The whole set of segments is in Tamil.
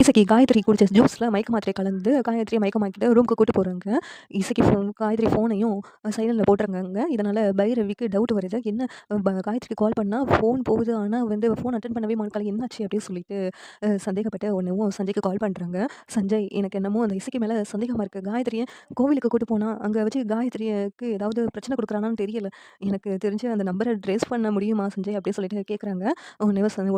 இசைக்கு காயத்ரி குடிச்ச ஜூஸில் மயக்க மாத்திரை கலந்து காயத்ரியை மயக்கமாக்கிட்டு ரூமுக்கு கூட்டு போகிறாங்க இசைக்கு ஃபோன் காயத்ரி ஃபோனையும் சைலண்டில் போட்டுருக்காங்க இதனால் பைரவிக்கு டவுட் வருது. என்ன ப காயத்ரிக்கு கால் பண்ணால் ஃபோன் போகுது. ஆனால் வந்து ஃபோன் அட்டன் பண்ணவே மாட்டாங்க என்னாச்சு அப்படின்னு சொல்லிட்டு சந்தேகப்பட்டு ஒன்றும் சஞ்சய்க்கு கால் பண்ணுறாங்க சஞ்சய் எனக்கு என்னமோ அந்த இசைக்கு மேலே சந்தேகமாக இருக்குது காயத்ரியை கோவிலுக்கு கூட்டு போனால் அங்கே வச்சு காயத்ரிக்கு ஏதாவது பிரச்சனை கொடுக்குறானான்னு தெரியல. எனக்கு தெரிஞ்சு அந்த நம்பரை ட்ரேஸ் பண்ண முடியுமா சஞ்சய் அப்படின்னு சொல்லிட்டு கேட்குறாங்க ஒன்றே ச-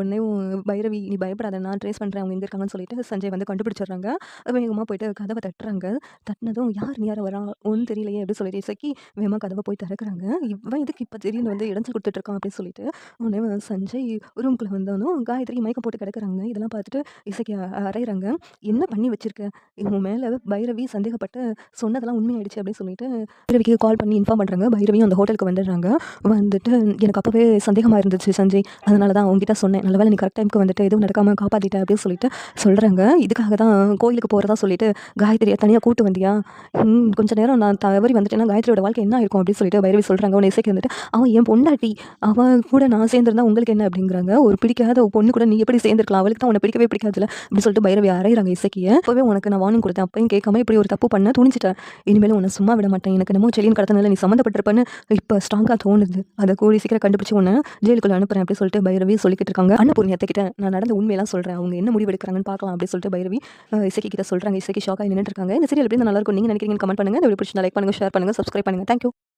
பைரவி நீ பயப்படாத நான் ட்ரேஸ் பண்ணுறேன் அவங்க எங்கே இருக்காங்கன்னு சொல்லிட்டு சஞ்சய் வந்து கண்டுபிடிச்சிடுறாங்க. வேகமாக போயிட்டு கதவை தட்டுறாங்க. தட்டினதும் யார் நீ யார் வரா ஒன்றும் தெரியலையே அப்படின்னு சொல்லிட்டு இசைக்கு வேகமாக கதவை போய் திறக்கிறாங்க. இவன் இதுக்கு இப்போ திடீர்னு வந்து இடைஞ்சல் கொடுத்துட்ருக்கான் அப்படின்னு சொல்லிட்டு உடனே சஞ்சய் ரூம்குள்ளே வந்தவனும் காயத்ரி மயக்கம் போட்டு கிடக்குறாங்க. இதெல்லாம் பார்த்துட்டு இசைக்கு அரைகிறாங்க என்ன பண்ணி வச்சிருக்க? இவன் மேலே பைரவி சந்தேகப்பட்டு சொன்னதெல்லாம் உண்மையாயிடுச்சு அப்படின்னு சொல்லிட்டு பைரவிக்கு கால் பண்ணி இன்ஃபார்ம் பண்ணுறாங்க பைரவியும் அந்த ஹோட்டலுக்கு வந்துடுறாங்க. வந்துட்டு எனக்கு அப்போவே சந்தேகமாக இருந்துச்சு சஞ்சய். அதனால தான் அவங்ககிட்ட சொன்னேன். நல்ல வேலை நீ கரெக்ட் டைமுக்கு வந்துட்டு எதுவும் நடக்காமல் காப்பாற்றிட்டேன் அப்படின்னு சொல்லிட்டு சொல்கிறாங்க இதுக்காக தான் கோயிலுக்கு போகிறதா சொல்லிட்டு காயத்ரியை தனியாக கூட்டு வந்தியா? ம், நேரம் நான் தவறி வந்துட்டேன்னா காயத்ரியோட வாழ்க்கை என்ன இருக்கும் அப்படின்னு சொல்லிட்டு பைரவி சொல்கிறாங்க உன்னை இசைக்கு வந்துட்டு அவன் என் பொண்டாட்டி அவன் கூட நான் சேர்ந்துருந்தா உங்களுக்கு என்ன? அப்படிங்கிறாங்க. ஒரு பிடிக்காத பொண்ணு கூட நீ எப்படி சேர்ந்துருக்கலாம்? அவளுக்கு தான் உன்னை பிடிக்கவே பிடிக்காதுல அப்படின்னு சொல்லிட்டு பைரவி அரைகிறாங்க இசைக்கிய. இப்போவே உனக்கு நான் வார்னிங் கொடுத்தேன். அப்பையும் கேட்காம இப்படி ஒரு தப்பு பண்ண துணிச்சிட்டேன் இனிமேல் உன்னை சும்மா விட மாட்டேன். எனக்கு என்னமோ செலியன் கடத்தினால நீ சம்மந்தப்பட்டிருப்பேன்னு இப்போ ஸ்ட்ராங்காக தோணுது. அதை கூடி சீக்கிரம் கண்டுபிடிச்சி உன்னை ஜெயிலுக்குள்ளே அனுப்புறேன் அப்படின்னு சொல்லிட்டு பைரவி சொல்லிக்கிட்டு இருக்காங்க. அன்னபூர்ணி அத்தைக்கிட்ட நான் நடந்த உண்மையெல்லாம் சொல்கிறேன் அவங்க என்ன முடிவு எடுக்கிறாங்கன்னு பார்க்கலாம். அப்படின்னு சொல்லிட்டு பைரவி இசைக்கு கிட்ட சொல்கிறாங்க இசைக்கு ஷாக்காக நின்றுட்டு இருக்காங்க. இந்த சீரியல் எப்படி நல்லா இருக்கும்? நீங்கள் நினைக்கிறீங்க கமெண்ட் பண்ணுங்க. இந்த வீடியோ பிடிச்சி லைக் பண்ணுங்கள் ஷேர் பண்ணுங்க சப்ஸ்கிரைப் பண்ணுங்கள் தேங்க்யூ